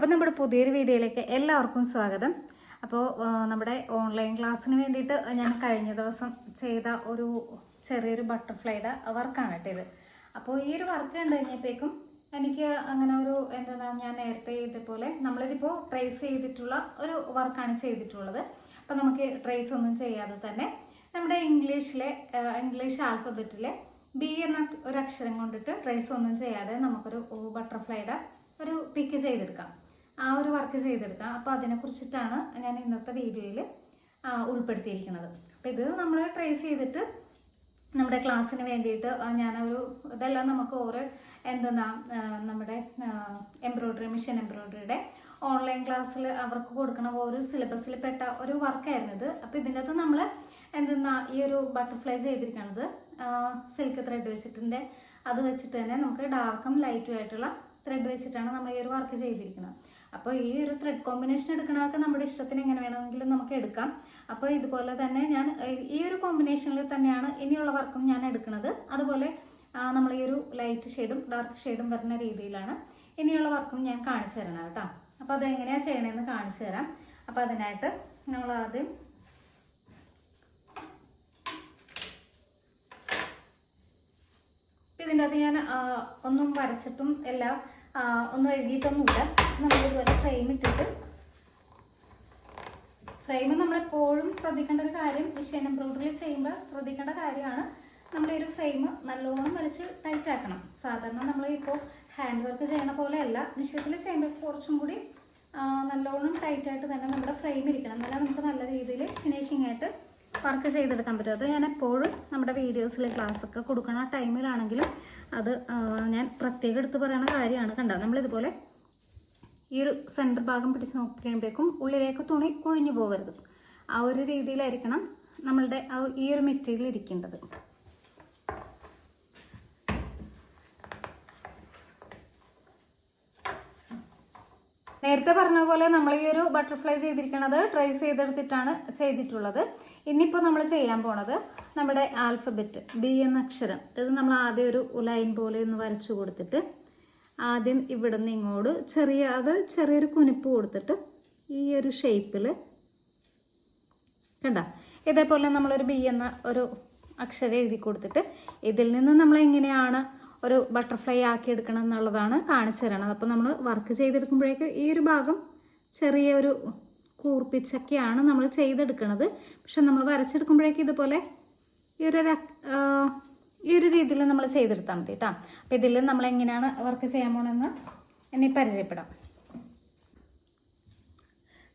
അപ്പോൾ നമ്മുടെ പുതിയൊരു വീഡിയോയിലേക്ക് എല്ലാവർക്കും സ്വാഗതം. അപ്പോൾ നമ്മുടെ ഓൺലൈൻ ക്ലാസ്സിന് വേണ്ടിയിട്ട് ഞാൻ കഴിഞ്ഞ ദിവസം ചെയ്ത ഒരു ചെറിയൊരു ബട്ടർഫ്ലൈയുടെ വർക്കാണ് കേട്ടോ ഇത്. അപ്പോൾ ഈ ഒരു വർക്ക് കണ്ടു കഴിഞ്ഞപ്പോഴേക്കും എനിക്ക് അങ്ങനെ ഒരു എന്താണ് ഞാൻ നേരത്തെ ചെയ്തതുപോലെ നമ്മളിതിപ്പോൾ ട്രേസ് ചെയ്തിട്ടുള്ള ഒരു വർക്കാണ് ചെയ്തിട്ടുള്ളത്. അപ്പോൾ നമുക്ക് ട്രേസ് ഒന്നും ചെയ്യാതെ തന്നെ നമ്മുടെ ഇംഗ്ലീഷിലെ ഇംഗ്ലീഷ് ആൽഫബറ്റിലെ ബി എന്ന ഒരു അക്ഷരം കൊണ്ടിട്ട് ട്രേസ് ഒന്നും ചെയ്യാതെ നമുക്കൊരു ബട്ടർഫ്ലൈയുടെ ഒരു പിക്ക് ചെയ്തെടുക്കാം. ആ ഒരു വർക്ക് ചെയ്തെടുക്കാം അപ്പോൾ അതിനെക്കുറിച്ചിട്ടാണ് ഞാൻ ഇന്നത്തെ വീഡിയോയിൽ ഉൾപ്പെടുത്തിയിരിക്കുന്നത്. അപ്പോൾ ഇത് നമ്മൾ ട്രേസ് ചെയ്തിട്ട് നമ്മുടെ ക്ലാസ്സിന് വേണ്ടിയിട്ട് ഞാനൊരു ഇതെല്ലാം നമുക്ക് ഓരോ എന്തെന്നാ നമ്മുടെ എംബ്രോയ്ഡറി മിഷൻ എംബ്രോയ്ഡറിയുടെ ഓൺലൈൻ ക്ലാസ്സിൽ അവർക്ക് കൊടുക്കണ ഒരു സിലബസിൽ പെട്ട ഒരു വർക്കായിരുന്നു ഇത്. അപ്പോൾ ഇതിന്റെ അകത്ത് നമ്മൾ എന്തെന്നാ ഈ ഒരു ബട്ടർഫ്ലൈ ചെയ്തിരിക്കുന്നത് സിൽക്ക് ത്രെഡ് വെച്ചിട്ടുണ്ട് അത് വെച്ചിട്ട് തന്നെ നമുക്ക് ഡാർക്കും ലൈറ്റും ആയിട്ടുള്ള ത്രെഡ് വെച്ചിട്ടാണ് നമ്മൾ ഈ ഒരു വർക്ക് ചെയ്തിരിക്കുന്നത്. അപ്പോൾ ഈ ഒരു ത്രെഡ് കോമ്പിനേഷൻ എടുക്കണതൊക്കെ നമ്മുടെ ഇഷ്ടത്തിന് എങ്ങനെ വേണമെങ്കിലും നമുക്ക് എടുക്കാം. അപ്പോൾ ഇതുപോലെ തന്നെ ഞാൻ ഈ ഒരു കോമ്പിനേഷനിൽ തന്നെയാണ് ഇനിയുള്ള വർക്കും ഞാൻ എടുക്കുന്നത്. അതുപോലെ നമ്മൾ ഈ ഒരു ലൈറ്റ് ഷെയ്ഡും ഡാർക്ക് ഷെയ്ഡും വരുന്ന രീതിയിലാണ് ഇനിയുള്ള വർക്കും ഞാൻ കാണിച്ചു തരണം കേട്ടോ. അപ്പോൾ അതെങ്ങനെയാണ് ചെയ്യണമെന്ന് കാണിച്ചു തരാം. അപ്പോൾ അതിനായിട്ട് നമ്മൾ ആദ്യം ഇതിന്റെ അകത്ത് ഞാൻ ഒന്നും വരച്ചിട്ടും എല്ലാം ഒന്നും എഴുതിയിട്ടൊന്നുമില്ല. നമ്മളിതുപോലെ ഫ്രെയിം ഇട്ടിട്ട് ഫ്രെയിം നമ്മളെപ്പോഴും ശ്രദ്ധിക്കേണ്ട ഒരു കാര്യം മിഷീൻ എംബ്രോയിഡറി ചെയ്യുമ്പോൾ ശ്രദ്ധിക്കേണ്ട കാര്യമാണ്. നമ്മൾ ഒരു ഫ്രെയിം നല്ലോണം വലിച്ച് ടൈറ്റ് ആക്കണം. സാധാരണ നമ്മൾ ഇപ്പോൾ ഹാൻഡ് വർക്ക് ചെയ്യണ പോലെയല്ല. മിഷീനിൽ ചെയ്യുമ്പോൾ കുറച്ചും കൂടി നല്ലോണം ടൈറ്റായിട്ട് തന്നെ നമ്മുടെ ഫ്രെയിം ഇരിക്കണം. എന്നാലേ നമുക്ക് നല്ല രീതിയിൽ ഫിനിഷിംഗ് ആയിട്ട് വർക്ക് ചെയ്തെടുക്കാൻ പറ്റും. അത് ഞാൻ എപ്പോഴും നമ്മുടെ വീഡിയോസിൽ ക്ലാസ്സൊക്കെ കൊടുക്കണ ടൈമിലാണെങ്കിലും അത് ഞാൻ പ്രത്യേകം എടുത്ത് പറയുന്ന കാര്യമാണ്. കണ്ടോ? നമ്മളിതുപോലെ ഈ ഒരു സെന്റർ ഭാഗം പിടിച്ച് നോക്കി ഉള്ളിലേക്ക് തുണി കൊഴിഞ്ഞു പോകരുത്. ആ ഒരു രീതിയിലായിരിക്കണം നമ്മളുടെ ഈ ഒരു മെറ്റീരിയൽ ഇരിക്കേണ്ടത്. നേരത്തെ പറഞ്ഞ പോലെ നമ്മൾ ഈ ഒരു ബട്ടർഫ്ലൈ ചെയ്തിരിക്കുന്നത് ട്രേസ് ചെയ്തെടുത്തിട്ടാണ് ചെയ്തിട്ടുള്ളത്. ഇന്നിപ്പോൾ നമ്മൾ ചെയ്യാൻ പോണത് നമ്മുടെ ആൽഫബറ്റ് ബി എന്ന അക്ഷരം. ഇത് നമ്മൾ ആദ്യം ഒരു ലൈൻ പോലെ ഒന്ന് വരച്ചു കൊടുത്തിട്ട് ആദ്യം ഇവിടെ നിന്ന് ഇങ്ങോട്ട് ചെറിയ അത് ചെറിയൊരു കുനിപ്പ് കൊടുത്തിട്ട് ഈ ഒരു ഷേപ്പിൽ കണ്ട? ഇതേപോലെ നമ്മളൊരു ബി എന്ന ഒരു അക്ഷരം എഴുതി കൊടുത്തിട്ട് ഇതിൽ നിന്ന് നമ്മൾ എങ്ങനെയാണ് ഒരു ബട്ടർഫ്ലൈ ആക്കി എടുക്കണം എന്നുള്ളതാണ് കാണിച്ചു തരണത് അപ്പോൾ നമ്മൾ വർക്ക് ചെയ്തെടുക്കുമ്പോഴേക്ക് ഈ ഒരു ഭാഗം ചെറിയ ഒരു കൂർപ്പിച്ചൊക്കെയാണ് നമ്മൾ ചെയ്തെടുക്കുന്നത് പക്ഷെ നമ്മൾ വരച്ചെടുക്കുമ്പോഴേക്ക് ഇതുപോലെ ഈ ഒരു ഈ ഒരു രീതിയിൽ നമ്മൾ ചെയ്തെടുത്താൽ മതി കേട്ടോ. അപ്പോൾ ഇതിൽ നമ്മൾ എങ്ങനെയാണ് വർക്ക് ചെയ്യാൻ പോകണമെന്ന് എന്നെ പരിചയപ്പെടാം.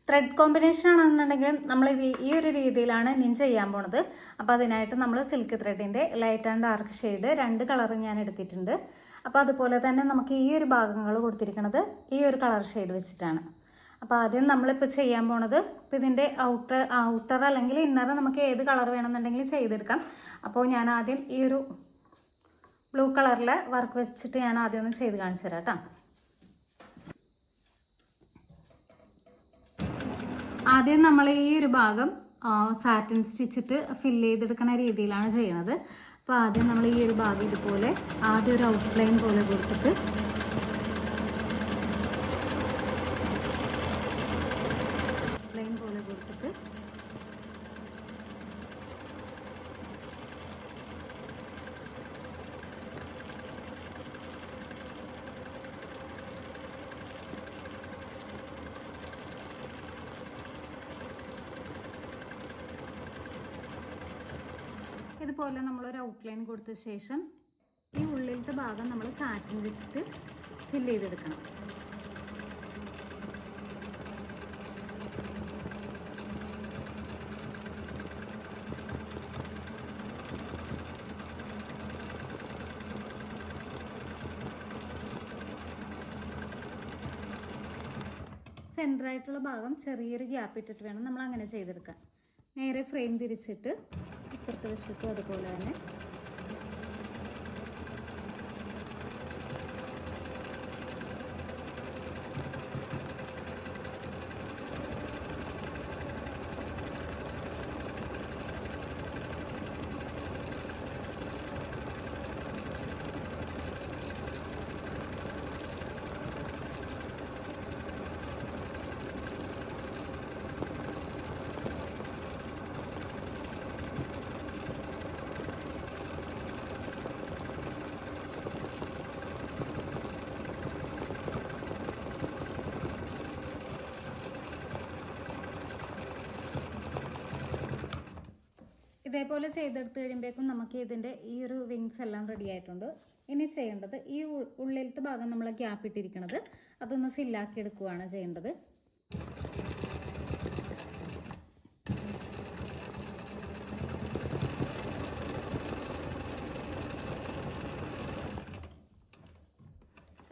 ത്രെഡ് കോമ്പിനേഷൻ ആണെന്നുണ്ടെങ്കിൽ നമ്മൾ ഈ- ഒരു രീതിയിലാണ് നിൻ ചെയ്യാൻ പോണത്. അപ്പോൾ അതിനായിട്ട് നമ്മൾ സിൽക്ക് ത്രെഡിന്റെ ലൈറ്റ് ആൻഡ് ഡാർക്ക് ഷെയ്ഡ് രണ്ട് കളറും ഞാൻ എടുത്തിട്ടുണ്ട്. അപ്പോൾ അതുപോലെ തന്നെ നമുക്ക് ഈ ഒരു ഭാഗങ്ങൾ കൊടുത്തിരിക്കുന്നത് ഈ ഒരു കളർ ഷെയ്ഡ് വെച്ചിട്ടാണ്. അപ്പോൾ ആദ്യം നമ്മളിപ്പോൾ ചെയ്യാൻ പോണത് ഇപ്പോൾ ഇതിന്റെ ഔട്ടർ ഔട്ടർ അല്ലെങ്കിൽ ഇന്നർ നമുക്ക് ഏത് കളർ വേണമെന്നുണ്ടെങ്കിൽ ചെയ്തെടുക്കാം. അപ്പോൾ ഞാൻ ആദ്യം ഈ ഒരു ബ്ലൂ കളറിലെ വർക്ക് വെച്ചിട്ട് ഞാൻ ആദ്യം ഒന്ന് ചെയ്ത് കാണിച്ചു തരാം കേട്ടോ. ആദ്യം നമ്മൾ ഈ ഒരു ഭാഗം സാറ്റിൻ സ്റ്റിച്ചിട്ട് ഫില്ല് ചെയ്തെടുക്കുന്ന രീതിയിലാണ് ചെയ്യുന്നത് അപ്പോൾ ആദ്യം നമ്മൾ ഈ ഒരു ഭാഗം ഇതുപോലെ ആദ്യം ഒരു ഔട്ട്ലൈൻ പോലെ കൊടുത്തിട്ട് ഔട്ട്ലൈൻ പോലെ കൊടുത്തിട്ട് ഇതുപോലെ നമ്മളൊരു ഔട്ട്ലൈൻ കൊടുത്ത ശേഷം ഈ ഉള്ളിലത്തെ ഭാഗം നമ്മൾ സാറ്റിൻ വെച്ചിട്ട് ഫില്ല് ചെയ്തെടുക്കണം. സെന്റർ ആയിട്ടുള്ള ഭാഗം ചെറിയൊരു ഗ്യാപ്പ് ഇട്ടിട്ട് വേണം നമ്മൾ അങ്ങനെ ചെയ്തെടുക്കാൻ. നേരെ ഫ്രെയിം തിരിച്ചിട്ട് ഇപ്പുറത്തെ വശത്തും അതുപോലെ തന്നെ. ഇതേപോലെ ചെയ്തെടുത്ത് കഴിയുമ്പോഴേക്കും നമുക്ക് ഇതിന്റെ ഈ ഒരു വിങ്സ് എല്ലാം റെഡി ആയിട്ടുണ്ട്. ഇനി ചെയ്യേണ്ടത് ഈ ഉള്ളിലത്തെ ഭാഗം നമ്മൾ ഗ്യാപ്പ് ഇട്ടിരിക്കുന്നത് അതൊന്ന് ഫില്ലാക്കി എടുക്കുകയാണ് ചെയ്യേണ്ടത്.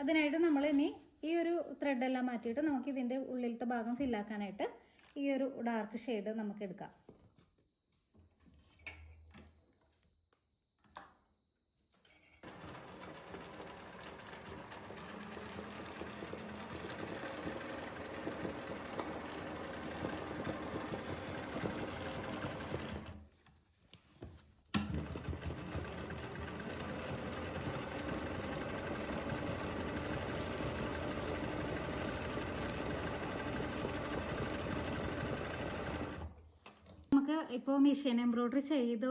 അതിനായിട്ട് നമ്മൾ ഇനി ഈ ഒരു ത്രെഡ് എല്ലാം മാറ്റിയിട്ട് നമുക്ക് ഇതിന്റെ ഉള്ളിലത്തെ ഭാഗം ഫില്ലാക്കാനായിട്ട് ഈ ഒരു ഡാർക്ക് ഷെയ്ഡ് നമുക്ക് എടുക്കാം നമുക്ക് ഇപ്പോൾ മെഷീൻ എംബ്രോയ്ഡറി ചെയ്ത്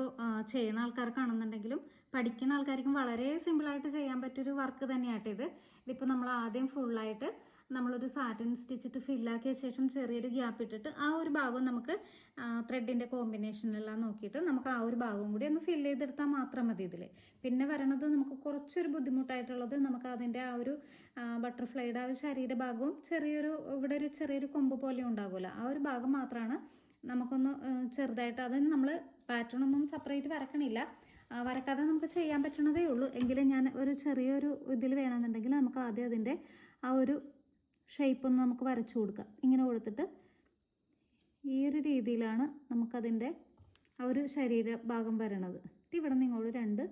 ചെയ്യുന്ന ആൾക്കാർക്കാണെന്നുണ്ടെങ്കിലും പഠിക്കുന്ന ആൾക്കാർക്കും വളരെ സിമ്പിളായിട്ട് ചെയ്യാൻ പറ്റിയൊരു വർക്ക് തന്നെയാട്ടോ ഇത്. ഇതിപ്പോൾ നമ്മൾ ആദ്യം ഫുള്ളായിട്ട് നമ്മളൊരു സാറ്റിൻ സ്റ്റിച്ചിട്ട് ഫില്ലാക്കിയ ശേഷം ചെറിയൊരു ഗ്യാപ്പ് ഇട്ടിട്ട് ആ ഒരു ഭാഗം നമുക്ക് ത്രെഡിന്റെ കോമ്പിനേഷനെല്ലാം നോക്കിയിട്ട് നമുക്ക് ആ ഒരു ഭാഗവും കൂടി ഒന്ന് ഫില്ല് ചെയ്തെടുത്താൽ മാത്രം മതി ഇതിൽ പിന്നെ വരണത് നമുക്ക് കുറച്ചൊരു ബുദ്ധിമുട്ടായിട്ടുള്ളത് നമുക്ക് അതിന്റെ ആ ഒരു ബട്ടർഫ്ലൈയുടെ ആ ഒരു ശരീരഭാഗവും ചെറിയൊരു ഇവിടെ ഒരു ചെറിയൊരു കൊമ്പ് പോലെ ഉണ്ടാകുമല്ലോ. ആ ഒരു ഭാഗം മാത്രമാണ് നമുക്കൊന്ന് ചെറുതായിട്ട് അത് നമ്മൾ പാറ്റേൺ ഒന്നും സെപ്പറേറ്റ് വരക്കണില്ല. വരക്കാതെ നമുക്ക് ചെയ്യാൻ പറ്റണതേ ഉള്ളൂ. എങ്കിലും ഞാൻ ഒരു ചെറിയൊരു ഇതിൽ വേണമെന്നുണ്ടെങ്കിൽ നമുക്ക് ആദ്യം അതിന്റെ ആ ഒരു ഷേപ്പ് ഒന്ന് നമുക്ക് വരച്ചു കൊടുക്കാം. ഇങ്ങനെ കൊടുത്തിട്ട് ഈ ഒരു രീതിയിലാണ് നമുക്കതിന്റെ ആ ഒരു ശരീര ഭാഗം വരണത്. ഇവിടെ നിന്ന് ഇങ്ങോട്ട് രണ്ട്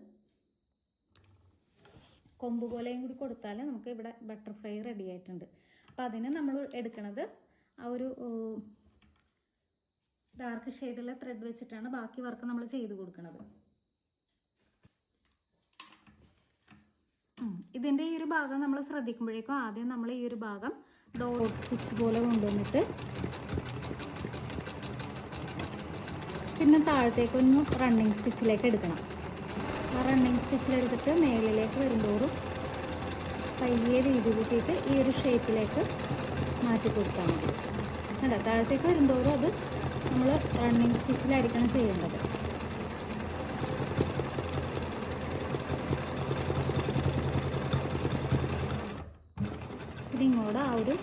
കൊമ്പ് പോലെയും കൂടി കൊടുത്താൽ നമുക്ക് ഇവിടെ ബട്ടർഫ്ലൈ റെഡി ആയിട്ടുണ്ട്. അപ്പോൾ അതിന് നമ്മൾ എടുക്കണത് ആ ഒരു ഡാർക്ക് ഷെയ്ഡിലെ ത്രെഡ് വെച്ചിട്ടാണ് ബാക്കി വർക്ക് നമ്മൾ ചെയ്ത് കൊടുക്കുന്നത് ഇതിന്റെ ഈ ഒരു ഭാഗം നമ്മൾ ശ്രദ്ധിക്കുമ്പോഴേക്കും ആദ്യം നമ്മൾ ഈ ഒരു ഭാഗം ഡോട്ട് സ്റ്റിച്ച് പോലെ കൊണ്ടുവന്നിട്ട് പിന്നെ താഴത്തേക്കൊന്ന് റണ്ണിങ് സ്റ്റിച്ചിലേക്ക് എടുക്കണം. ആ റണ്ണിങ് സ്റ്റിച്ചിലെടുത്തിട്ട് മേളിലേക്ക് വരുമ്പോഴും പയ്യെ രീതി കൂട്ടിയിട്ട് ഈ ഒരു ഷേപ്പിലേക്ക് മാറ്റി കൊടുത്താൽ മതി. കണ്ടോ? താഴത്തേക്ക് വരുമ്പോഴും അത് നമ്മൾ റണ്ണിങ് സ്റ്റിച്ചിലായിരിക്കണം ചെയ്യേണ്ടത്. ഇതിങ്ങോട്ട് ആ ഒരു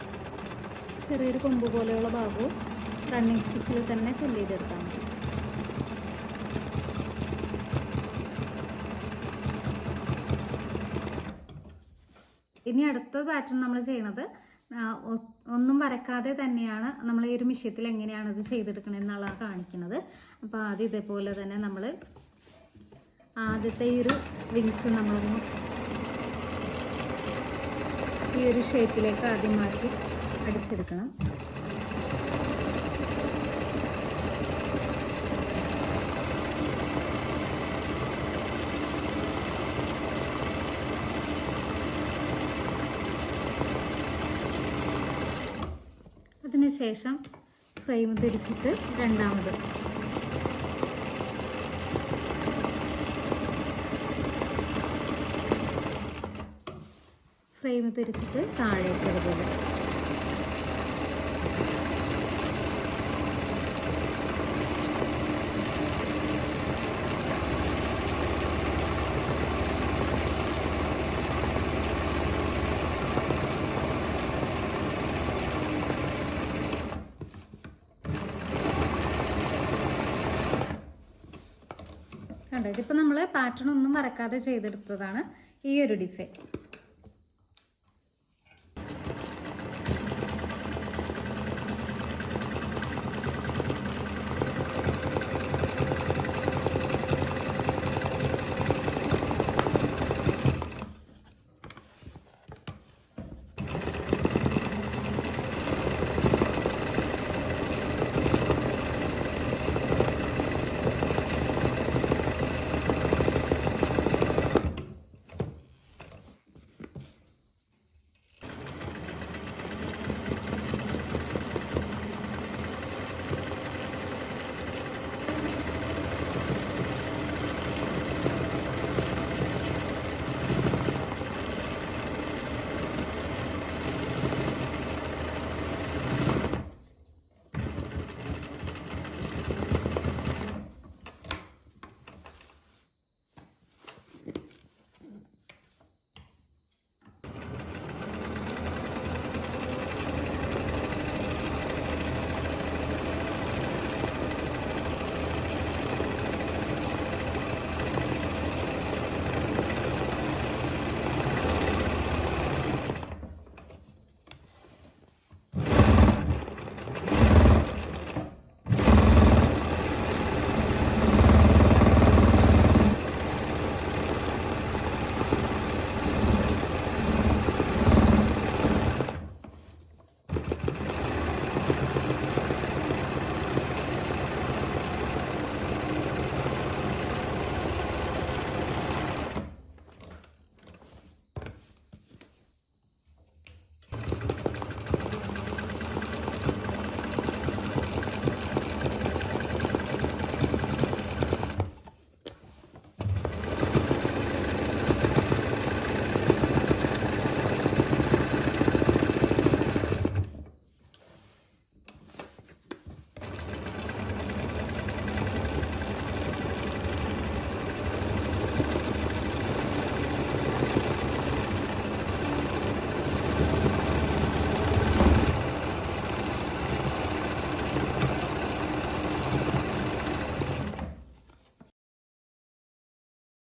ചെറിയൊരു കൊമ്പ് പോലെയുള്ള ഭാഗവും റണ്ണിങ് സ്റ്റിച്ചിൽ തന്നെ ഫില്ല് ചെയ്തെടുത്താൽ മതി. ഇനി അടുത്ത പാറ്റേൺ നമ്മൾ ഒ- ഒന്നും വരക്കാതെ തന്നെയാണ് നമ്മൾ ഈ ഒരു മിഷ്യത്തിൽ എങ്ങനെയാണ് ഇത് ചെയ്തെടുക്കണത് എന്നുള്ളതാണ് കാണിക്കുന്നത്. അപ്പോൾ ആദ്യം ഇതേപോലെ തന്നെ നമ്മൾ ആദ്യത്തെ ഈ ഒരു വിങ്സ് നമ്മളൊന്ന് ഈ ഒരു ഷേപ്പിലേക്ക് ആദ്യം മാറ്റി അടിച്ചെടുക്കണം. അതിനുശേഷം ഫ്രെയിം തിരിച്ചിട്ട് രണ്ടാമത്. ഫ്രെയിം തിരിച്ചിട്ട് താഴേക്ക് അതുപോലെ കണ്ടോ? ഇതിപ്പോൾ നമ്മൾ പാറ്റേൺ ഒന്നും വരക്കാതെ ചെയ്തെടുത്തതാണ് ഈ ഒരു ഡിസൈൻ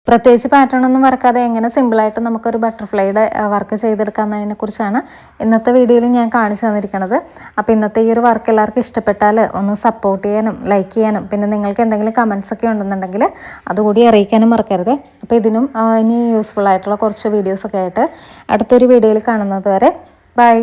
പ്രത്യേകിച്ച് പാറ്റേൺ ഒന്നും വരക്കാതെ എങ്ങനെ സിമ്പിളായിട്ട് നമുക്കൊരു ബട്ടർഫ്ലൈയുടെ വർക്ക് ചെയ്തെടുക്കാമെന്നതിനെ കുറിച്ചാണ് ഇന്നത്തെ വീഡിയോയിൽ ഞാൻ കാണിച്ചു തന്നിരിക്കുന്നത് അപ്പോൾ ഇന്നത്തെ ഈ ഒരു വർക്ക് എല്ലാവർക്കും ഇഷ്ടപ്പെട്ടാൽ ഒന്ന് സപ്പോർട്ട് ചെയ്യാനും ലൈക്ക് ചെയ്യാനും പിന്നെ നിങ്ങൾക്ക് എന്തെങ്കിലും കമൻസ് ഒക്കെ ഉണ്ടെന്നുണ്ടെങ്കിൽ അതുകൂടി അറിയിക്കാനും മറക്കരുത്. അപ്പോൾ ഇതിനും ഇനി യൂസ്ഫുൾ ആയിട്ടുള്ള കുറച്ച് വീഡിയോസൊക്കെ ആയിട്ട് അടുത്തൊരു വീഡിയോയിൽ കാണുന്നത് വരെ ബൈ